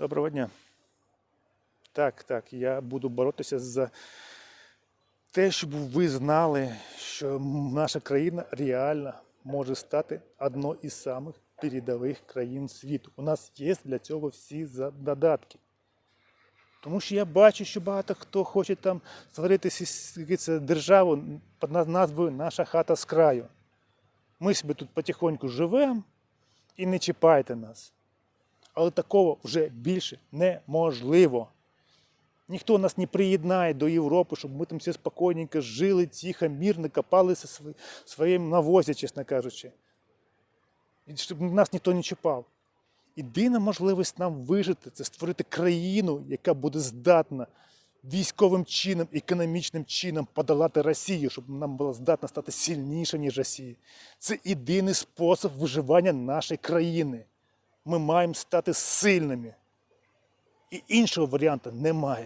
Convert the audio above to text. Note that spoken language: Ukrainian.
Доброго дня. Так, так, я буду боротися за те, щоб ви знали, що наша країна реально може стати одною із самих передових країн світу. У нас є для цього всі додатки. Тому що я бачу, що багато хто хоче там створити державу під назвою Наша хата з краю. Ми собі тут потихоньку живемо і не чіпайте нас. Але такого вже більше неможливо. Ніхто нас не приєднає до Європи, щоб ми там всі спокійненько жили, тихо, мирно, копалися в свої- своєму навозі, чесно кажучи. І щоб нас ніхто не чіпав. Єдина можливість нам вижити це створити країну, яка буде здатна військовим чином, економічним чином подолати Росію, щоб нам була здатна стати сильніше, ніж Росія. Це єдиний спосіб виживання нашої країни. Ми маємо стати сильними. І іншого варіанту немає.